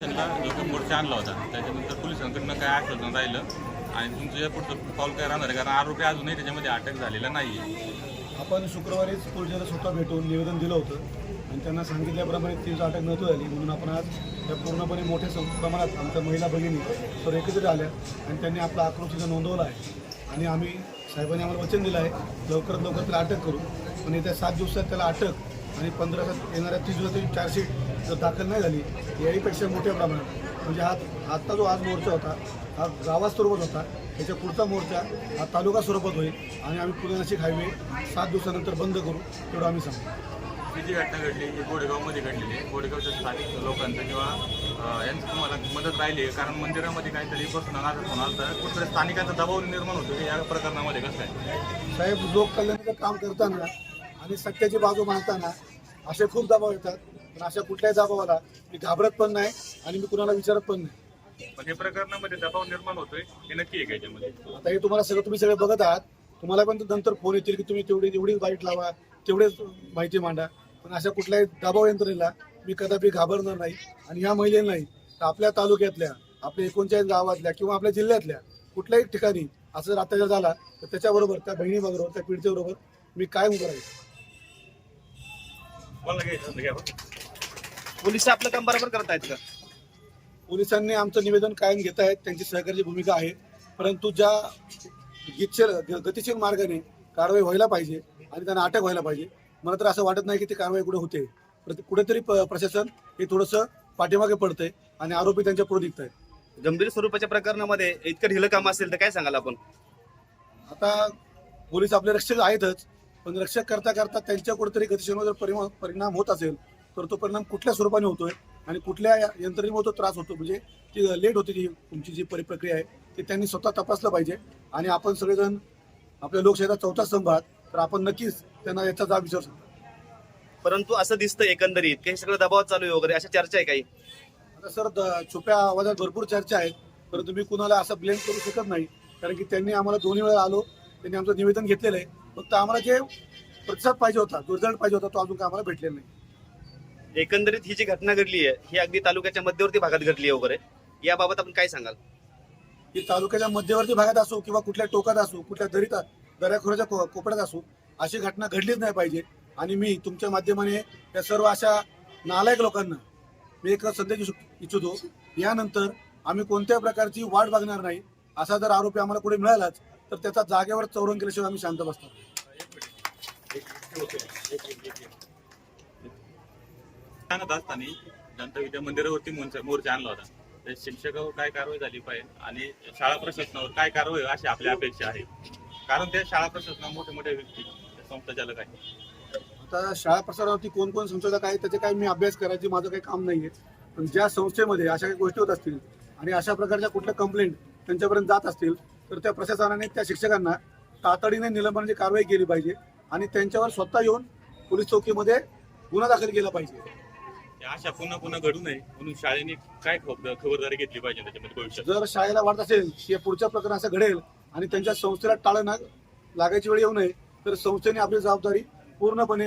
त्यांना जो मोर्चा आणला होता. त्याच्यानंतर पोलिसांकडनं काय आश्वासन राहिलं आणि तुमचं या पुढचं पाऊल काय राहणार आहे? कारण आरोपी अजूनही त्याच्यामध्ये अटक झालेला नाही आपण शुक्रवारीच पोलिसांना स्वतः भेटून निवेदन दिलं होतं आणि त्यांना सांगितल्याप्रमाणे तीच अटक नव्हती झाली. म्हणून आपण आज त्या पूर्णपणे मोठ्या सं- प्रमाणात आमच्या महिला भगिनी तर एकत्रित आल्या आणि त्यांनी आपला आक्रोश तिथं नोंदवला आहे. आणि आम्ही साहेबांनी आम्हाला वचन दिलं आहे. लवकरात लवकर त्याला अटक करू. पण येत्या सात दिवसात त्याला अटक आणि पंधरा येणाऱ्या तीस दिवसाची चार्जशीट जर दाखल नाही झाली याहीपेक्षा मोठ्या प्रमाणात म्हणजे हा आत्ता जो आज मोर्चा होता हा गावात स्वरूपात होता त्याच्या पुढचा मोर्चा हा तालुका स्वरूपात होईल आणि आम्ही पुणे नाशिक हायवे सात दिवसानंतर बंद करू तेवढं आम्ही सांगू. ही जी घटना घडली? ही गोडेगावमध्ये घडलेली आहे. गोडेगावच्या स्थानिक लोकांचं किंवा यांचं तुम्हाला मदत राहिली आहे. कारण मंदिरामध्ये काहीतरी बसून अनाथ आला तर कुठेतरी स्थानिकांचा दबाव निर्माण होतो की या प्रकरणामध्ये कसं आहे साहेब लोक कल्याणाचं काम करताना आणि सत्याची बाजू मांडताना असे खूप दबाव येतात पण अशा कुठल्याही दबावाला मी घाबरत पण नाही आणि मी कुणाला विचारत पण नाही. पण हे प्रकरणामध्ये दबाव निर्माण होतोय हे नक्की आहे का याच्यामध्ये? आता हे तुम्हाला सगळं तुम्ही सगळे बघत आहात. तुम्हाला पण नंतर फोन येतील की तुम्ही तेवढी एवढी वाईट लावा तेवढेच माहिती मांडा. पण अशा कुठल्याही दबाव यंत्रणेला मी कदापि घाबरणार नाही आणि ह्या महिलेला नाही. तर आपल्या तालुक्यातल्या आपल्या एकोणचाळीस गावातल्या किंवा आपल्या जिल्ह्यातल्या कुठल्याही ठिकाणी असं जर अत्याचार झाला तर त्याच्याबरोबर त्या बहिणीबरोबर त्या पीडितेबरोबर मी काय उभं राहील पोलीस आपलं काम बरोबर करत आहेत का? पोलिसांनी आमचं निवेदन कायम घेत आहेत त्यांची सहकार्याची भूमिका आहे. परंतु ज्या गितशील गतिशील मार्गाने कारवाई व्हायला पाहिजे आणि त्यांना अटक व्हायला पाहिजे मला तर असं वाटत नाही की ती कारवाई कुठे होते. कुठेतरी प्रशासन हे थोडंसं पाठीमागे पडतंय आणि आरोपी त्यांच्या पुढे निघत आहेत गंभीर स्वरूपाच्या प्रकरणामध्ये इतकं ढिलं काम असेल तर काय सांगाल आपण? आता पोलीस आपले रक्षक आहेतच पण रक्षक करता करता त्यांच्या कुठेतरी गतिशीलवर जर परिणाम परिणाम होत असेल तर तो परिणाम कुठल्या स्वरूपाने होतोय आणि कुठल्या यंत्रणेमुळे तो त्रास होतो? म्हणजे ती लेट होती ती तुमची जी परि- प्रक्रिया आहे ती त्यांनी स्वतः तपासलं पाहिजे आणि आपण सगळेजण आपल्या लोकशाहीचा चौथा स्तंभ आहात तर आपण नक्कीच त्यांना याचा जाब विचारू शकतो. परंतु असं दिसतं एकंदरीत की हे सगळं दबाव चालू आहे वगैरे अशा चर्चा आहे काही? आता सर छुप्या आवाजात भरपूर चर्चा आहेत परंतु मी कुणाला असं ब्लेम करू शकत नाही कारण की त्यांनी आम्हाला दोन्ही वेळा आलो त्यांनी आमचं निवेदन घेतलेलं आहे. फक्त आम्हाला जे प्रतिसाद पाहिजे होता जो रिझल्ट पाहिजे होता तो अजून काय आम्हाला भेटलेला नाही. एकंदरीत ही जी घटना घडली आहे ही अगदी तालुक्याच्या मध्यवर्ती भागात घडली आहे वगैरे. याबाबत आपण काय सांगाल? की तालुक्याच्या मध्यवर्ती भागात असो किंवा कुठल्या टोकात असो कुठल्या दरीत दऱ्याखोऱ्याच्या को- कोपऱ्यात असो अशी घटना घडलीच नाही पाहिजे. आणि मी तुमच्या माध्यमाने या सर्व अशा नालायक लोकांना मी एक संदेश देऊ शक- इच्छितो यानंतर आम्ही कोणत्या प्रकारची वाट बघणार नाही असा जर आरोपी आम्हाला कुठे मिळालाच तर त्याचा जागेवर चौरंग केल्याशिवाय आम्ही शांत असताना जनता विद्या मंदिरावरती मोर्चा आणला होता. त्या शिक्षकावर काय कारवाई झाली पाहिजे आणि शाळा प्रशासनावर काय कारवाई अशी आपली अपेक्षा आहे? कारण त्या शाळा प्रशासनावर मोठे मोठे व्यक्ती संस्थाचालक आहेत. आता शाळा प्रसारावरती कोण कोण संशोधक आहे त्याचे काही मी अभ्यास करायची माझं काही काम नाहीये. पण ज्या संस्थेमध्ये अशा काही गोष्टी होत असतील आणि अशा प्रकारच्या कुठल्या कंप्लेंट त्यांच्यापर्यंत जात असतील तर त्या प्रशासनाने त्या शिक्षकांना तातडीने निलंबनाची कारवाई केली पाहिजे आणि त्यांच्यावर स्वतः येऊन पोलीस चौकीमध्ये गुन्हा दाखल केला पाहिजे. अशा पुन्हा पुन्हा घडू नये म्हणून शाळेने काय खबर- खबरदारी घेतली पाहिजे त्याच्यामध्ये भविष्यात? जर शाळेला वाटत असेल की पुढच्या प्रकरण असं घडेल आणि त्यांच्या संस्थेला टाळं ना लागायची वेळ येऊ नये तर संस्थेने आपली जबाबदारी पूर्णपणे